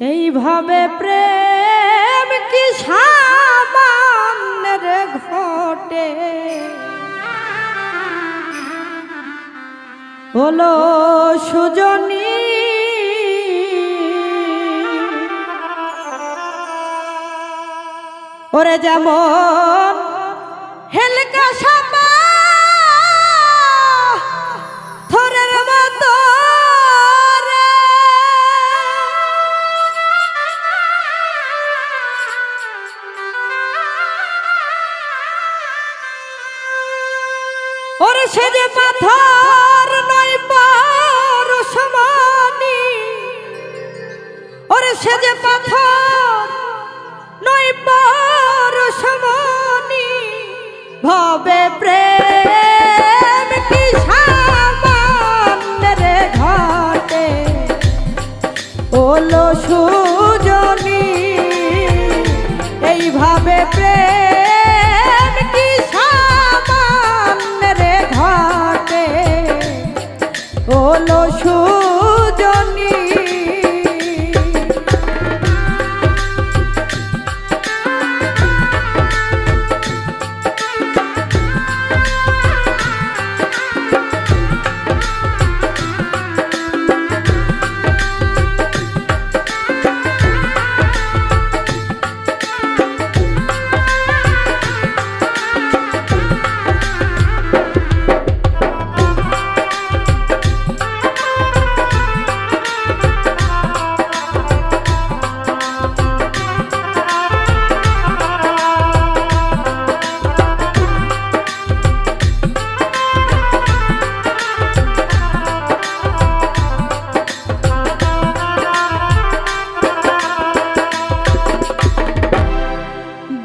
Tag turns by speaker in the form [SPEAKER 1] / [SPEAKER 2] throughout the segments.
[SPEAKER 1] এইভাবে প্রেম কি সামান্যের ঘটে? হলো সুজনী। ওরে যেমন হেলকা সামা সে যে পাথর নয় পার সমানি। ওরে ভবে প্রেম কি ওলো সুজনী এইভাবে প্রেম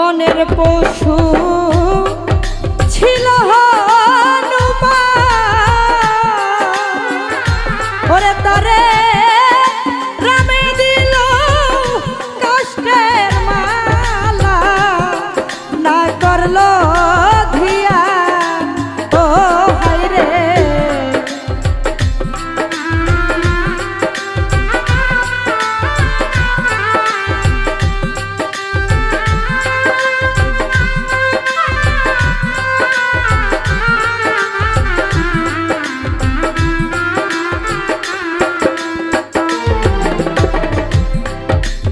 [SPEAKER 1] বনের পশু ছিল হনুমান।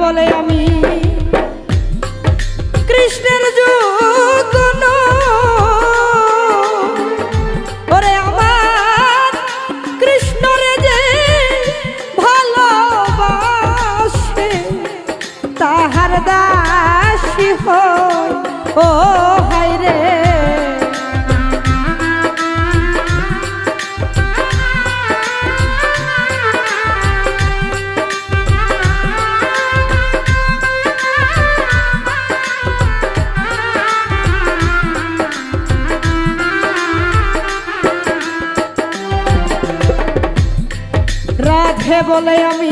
[SPEAKER 1] বলে আমি বলে আমি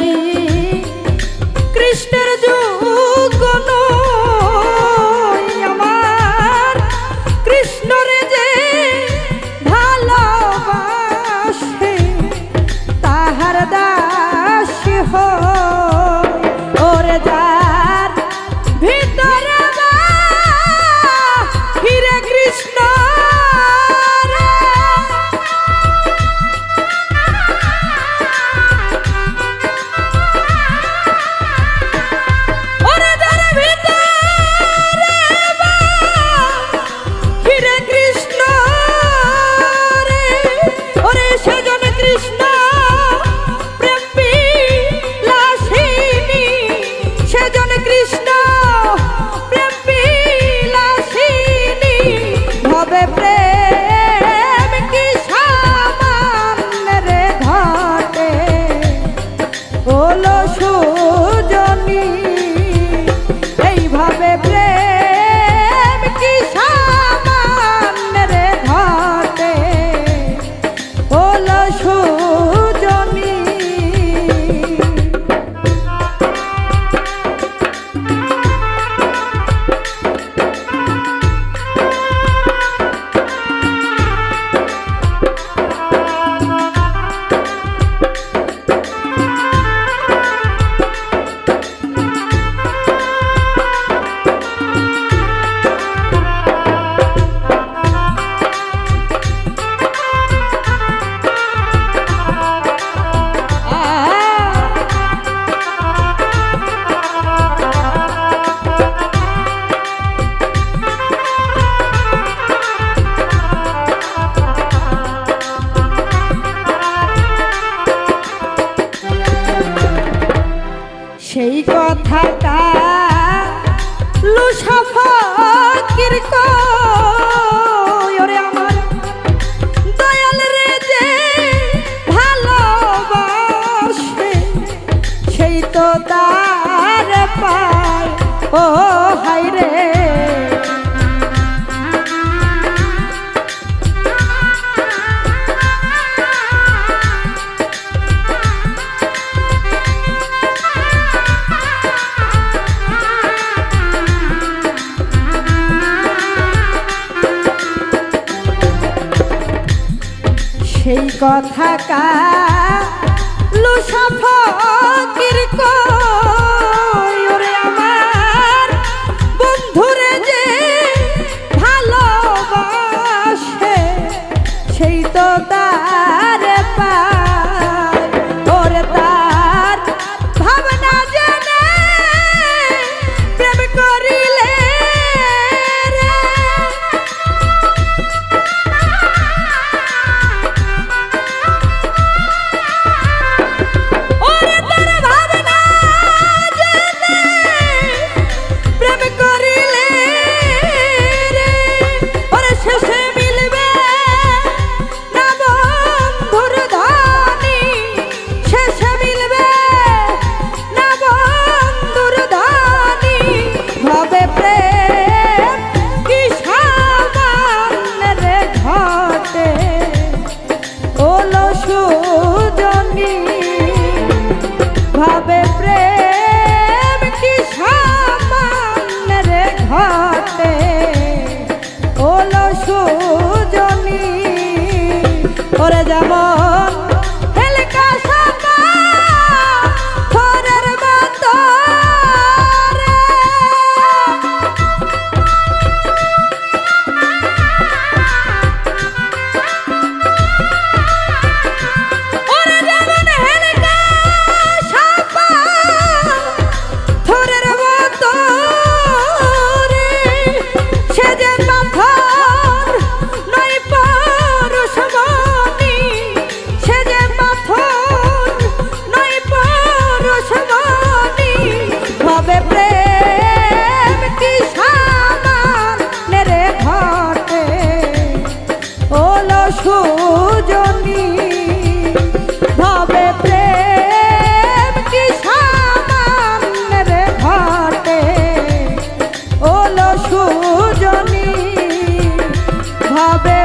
[SPEAKER 1] কথা কা হবে